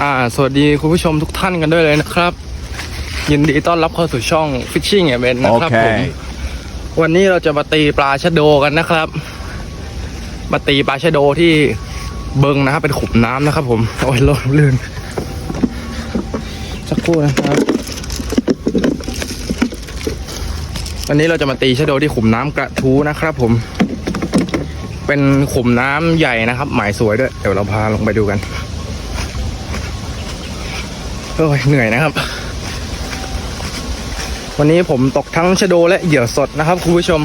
อ่า สวัสดีคุณผู้ชมทุกท่านกันด้วยเลยนะครับ ยินดีต้อนรับเข้าสู่ช่อง Fishing e v e n t นะครับผม วันนี้เราจะมาตีปลาชะโดกันนะครับ มาตีปลาชะโดที่เบิงนะครับ เป็นขุมน้ำนะครับ ผม โอ้ยลมลื่น สักครู่นะครับ วันนี้เราจะมาตีชะโดที่ขุมน้ำกระทู้นะครับ ผม เป็นขุมน้ำใหญ่นะครับ หมายสวยด้วย เดี๋ยวเราพาลงไปดูกัน โอ้ยเหนื่อยนะครับ วันนี้ผมตกทั้งชะโดและเหยื่อสดนะครับคุณผู้ชม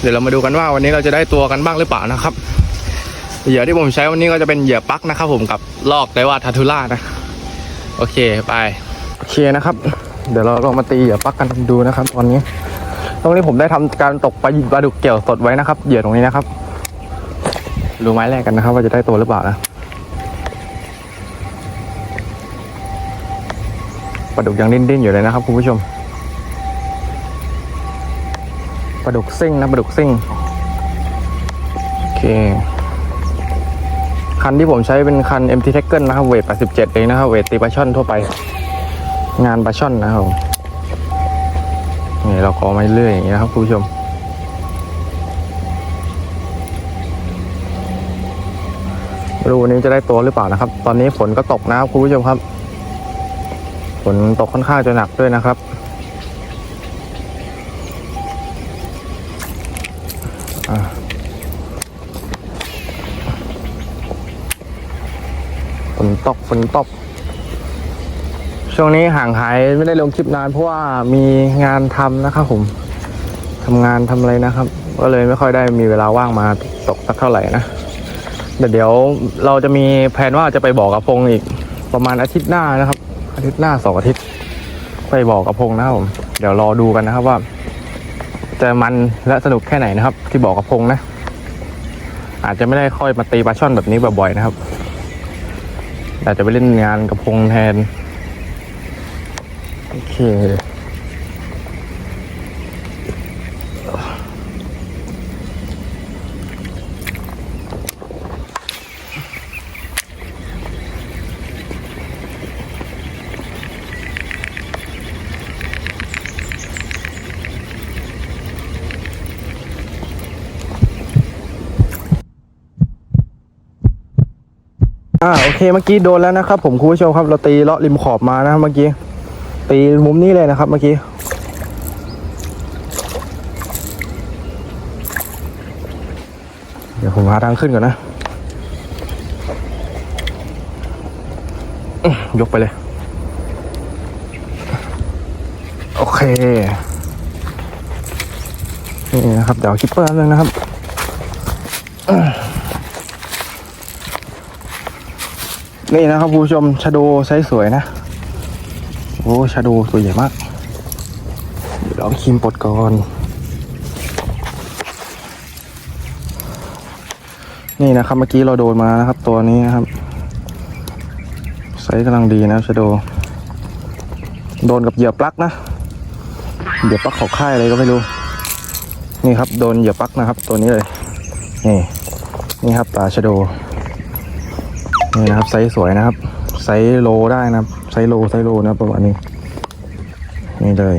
เดี๋ยวเรามาดูกันว่าวันนี้เราจะได้ตัวกันบ้างหรือเปล่านะครับ เหยื่อที่ผมใช้วันนี้ก็จะเป็นเหยื่อปักนะครับ ผมกับลอกไดว่าทาทูล่านะ โอเคไปโอเคนะครับ เดี๋ยวเราลองมาตีเหยื่อปักกันดูนะครับ ตอนนี้ ตรงนี้ผมได้ทำการตกปลาปลาดุกเกี่ยวสดไว้นะครับ เหยื่อตรงนี้นะครับดูไม้แรกกันนะครับ ว่าจะได้ตัวหรือเปล่านะ ปลาดุกยังดิ้นๆอยู่เลยนะครับคุณผู้ชมปลาดุกซิ่งนะปลาดุกซิ่งโอเค คันที่ผมใช้เป็นคัน MT t a c k e นะครับเวท87เองนะครับเวทตีปลาช่อนทั่วไป งานปลาช่อนนะครับนี่เรากอมาเรื่อยอย่างนี้นะครับคุณผู้ชมไม่รู้วันนี้จะได้ตัวหรือเปล่านะครับ ตอนนี้ฝนก็ตกนะครับคุณผู้ชมครับ ฝนตกค่อนข้างจะหนักด้วยนะครับ ฝนตกฝนตก ช่วงนี้ห่างหายไม่ได้ลงคลิปนานเพราะว่ามีงานทำนะครับผมทำงานทำอะไรนะครับ ก็เลยไม่ค่อยได้มีเวลาว่างมาตกสักเท่าไหร่นะแต่เดี๋ยวเราจะมีแผนว่าจะไปบอกกับพงษ์อีกประมาณอาทิตย์หน้านะครับ อาทิตย์หน้าสองอาทิตย์ไปบอกกับพงษ์นะครับผมเดี๋ยวรอดูกันนะครับว่าจะมันและสนุกแค่ไหนนะครับ ที่บอกกับพงษ์นะ อาจจะไม่ได้ค่อยมาตีปลาช่อนแบบนี้บ่อยๆนะครับอาจจะไปเล่นงานกับพงษ์แทนโอเค อ่าโอเคเมื่อกี้โดนแล้วนะครับผมคุณผู้ชมครับเราตีเลาะริมขอบมานะเมื่อกี้ ตีมุมนี้เลยนะครับ เมื่อกี้เดี๋ยวผมหาทางขึ้นก่อนนะ ยกไปเลย โอเค นี่นะครับ เดี๋ยวคิปเปอร์นึงนะครับ นี่นะครับผู้ชมชาโดไซส์สวยนะ โอ้ชาโดตัวใหญ่มากเดี๋ยวเราเอาครีมปลดก่อน นี่นะครับเมื่อกี้เราโดนมานะครับ ตัวนี้นะครับ ไซส์กำลังดีนะชาโด โดนกับเหยื่อปลั๊กนะ เหยื่อปลั๊กเขาค่ายอะไรก็ไม่รู้ นี่ครับโดนเหยื่อปลั๊กนะครับ ตัวนี้เลย นี่ นี่ครับปลาชาโด นี่นะครับไซส์สวยนะครับ ไซส์โลได้นะครับ ไซส์โลไซส์โลนะครับประมาณนี้ นี่เลย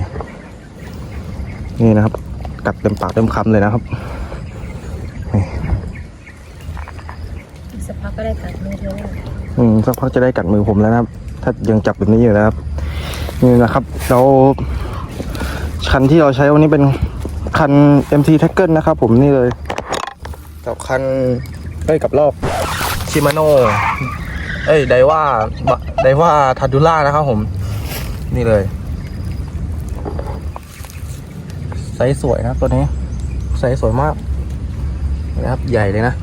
นี่นะครับ กัดเต็มปากเต็มคำเลยนะครับอีกสักพักก็ได้กัดมือเธอแล้วอืมสักพักจะได้กัดมือผมแล้วนะครับ ถ้ายังจับแบบนี้อยู่นะครับ นี่นะครับเราคันที่เราใช้วันนี้เป็นคัน MT t a c k e นะครับผมนี่เลยกับคันเอ้ยกับรอบ ชิมาโนเอ้ยไดว่าไดว่าทัดูล่านะครับผม นี่เลยไซส์สวยนะตัวนี้ไซส์สวยมากนะครับใหญ่เลยนะ